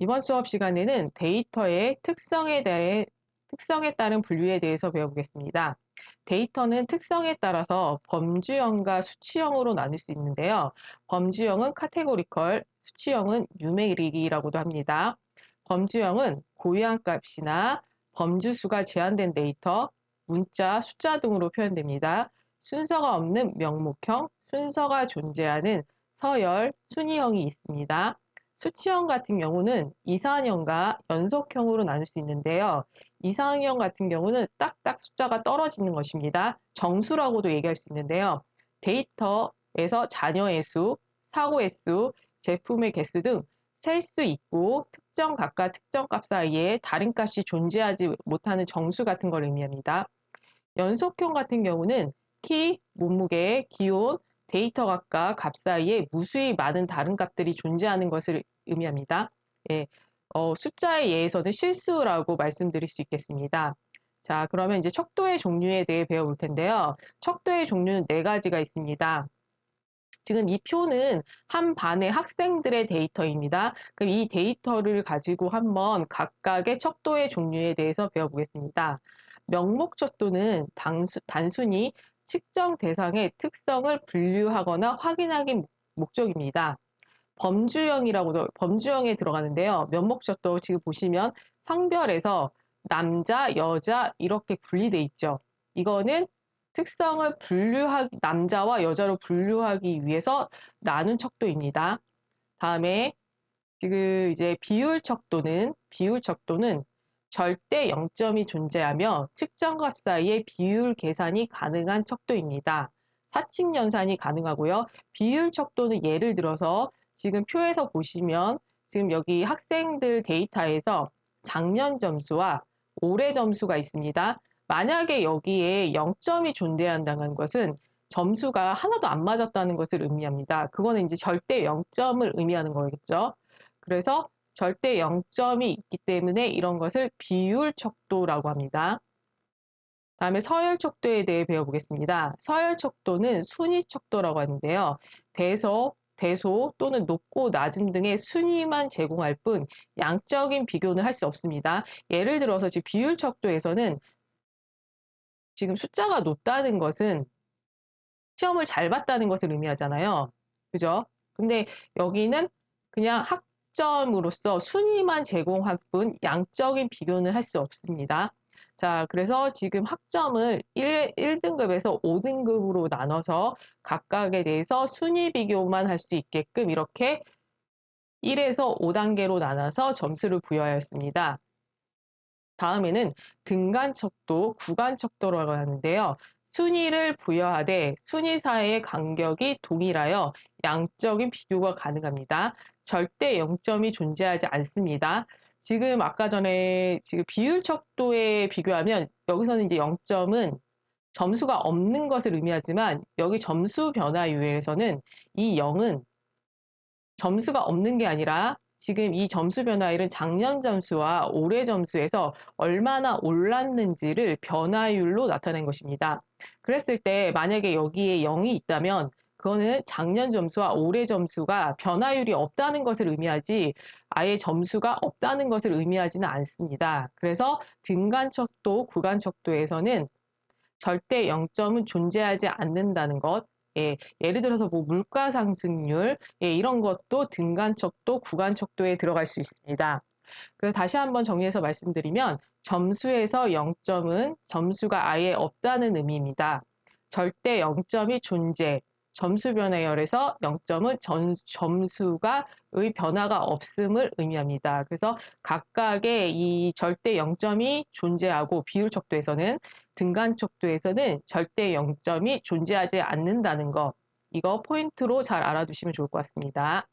이번 수업 시간에는 데이터의 특성에 대해 특성에 따른 분류에 대해서 배워보겠습니다. 데이터는 특성에 따라서 범주형과 수치형으로 나눌 수 있는데요. 범주형은 카테고리컬, 수치형은 뉴메릭이라고도 합니다. 범주형은 고유한 값이나 범주수가 제한된 데이터, 문자, 숫자 등으로 표현됩니다. 순서가 없는 명목형, 순서가 존재하는 서열, 순위형이 있습니다. 수치형 같은 경우는 이상형과 연속형으로 나눌 수 있는데요. 이상형 같은 경우는 딱딱 숫자가 떨어지는 것입니다. 정수라고도 얘기할 수 있는데요. 데이터에서 자녀의 수, 사고의 수, 제품의 개수 등 셀 수 있고 특정 값과 특정 값 사이에 다른 값이 존재하지 못하는 정수 같은 걸 의미합니다. 연속형 같은 경우는 키, 몸무게, 기온, 데이터 값과 값 사이에 무수히 많은 다른 값들이 존재하는 것을 의미합니다. 예, 어, 숫자의 예에서는 실수라고 말씀드릴 수 있겠습니다. 자, 그러면 이제 척도의 종류에 대해 배워볼 텐데요. 척도의 종류는 네 가지가 있습니다. 지금 이 표는 한 반의 학생들의 데이터입니다. 그럼 이 데이터를 가지고 한번 각각의 척도의 종류에 대해서 배워보겠습니다. 명목 척도는 단순히 측정 대상의 특성을 분류하거나 확인하기 목적입니다. 범주형이라고도 범주형에 들어가는데요. 면목적도 지금 보시면 성별에서 남자, 여자 이렇게 분리돼 있죠. 이거는 특성을 분류하기 남자와 여자로 분류하기 위해서 나눈 척도입니다. 다음에 지금 이제 비율 척도는 비율 척도는 절대 0점이 존재하며 측정값 사이의 비율 계산이 가능한 척도입니다. 사칙 연산이 가능하고요. 비율 척도는 예를 들어서 지금 표에서 보시면 지금 여기 학생들 데이터에서 작년 점수와 올해 점수가 있습니다. 만약에 여기에 0점이 존재한다는 것은 점수가 하나도 안 맞았다는 것을 의미합니다. 그거는 이제 절대 0점을 의미하는 거겠죠. 그래서 절대 0점이 있기 때문에 이런 것을 비율 척도라고 합니다. 다음에 서열 척도에 대해 배워보겠습니다. 서열 척도는 순위 척도라고 하는데요. 대서, 대소 또는 높고 낮음 등의 순위만 제공할 뿐 양적인 비교는 할 수 없습니다. 예를 들어서 지금 비율 척도에서는 지금 숫자가 높다는 것은 시험을 잘 봤다는 것을 의미하잖아요. 그죠? 근데 여기는 그냥 학 학점으로서 순위만 제공할 뿐 양적인 비교는 할 수 없습니다. 자, 그래서 지금 학점을 1, 1등급에서 5등급으로 나눠서 각각에 대해서 순위 비교만 할 수 있게끔 이렇게 1에서 5단계로 나눠서 점수를 부여하였습니다. 다음에는 등간척도, 구간척도라고 하는데요. 순위를 부여하되 순위 사이의 간격이 동일하여 양적인 비교가 가능합니다. 절대 0점이 존재하지 않습니다. 지금 아까 전에 지금 비율 척도에 비교하면 여기서는 이제 0점은 점수가 없는 것을 의미하지만 여기 점수 변화율에서는 이 0은 점수가 없는 게 아니라 지금 이 점수 변화율은 작년 점수와 올해 점수에서 얼마나 올랐는지를 변화율로 나타낸 것입니다. 그랬을 때 만약에 여기에 0이 있다면 그거는 작년 점수와 올해 점수가 변화율이 없다는 것을 의미하지 아예 점수가 없다는 것을 의미하지는 않습니다. 그래서 등간척도, 구간척도에서는 절대 0점은 존재하지 않는다는 것. 예, 예를 들어서 뭐 물가 상승률 예, 이런 것도 등간 척도, 구간 척도에 들어갈 수 있습니다. 그래서 다시 한번 정리해서 말씀드리면 점수에서 0점은 점수가 아예 없다는 의미입니다. 절대 0점이 존재, 점수 변화열에서 0점은 전, 점수가 의 변화가 없음을 의미합니다. 그래서 각각의 이 절대 0점이 존재하고 비율 척도에서는 등간 척도에서는 절대 0점이 존재하지 않는다는 거 이거 포인트로 잘 알아두시면 좋을 것 같습니다.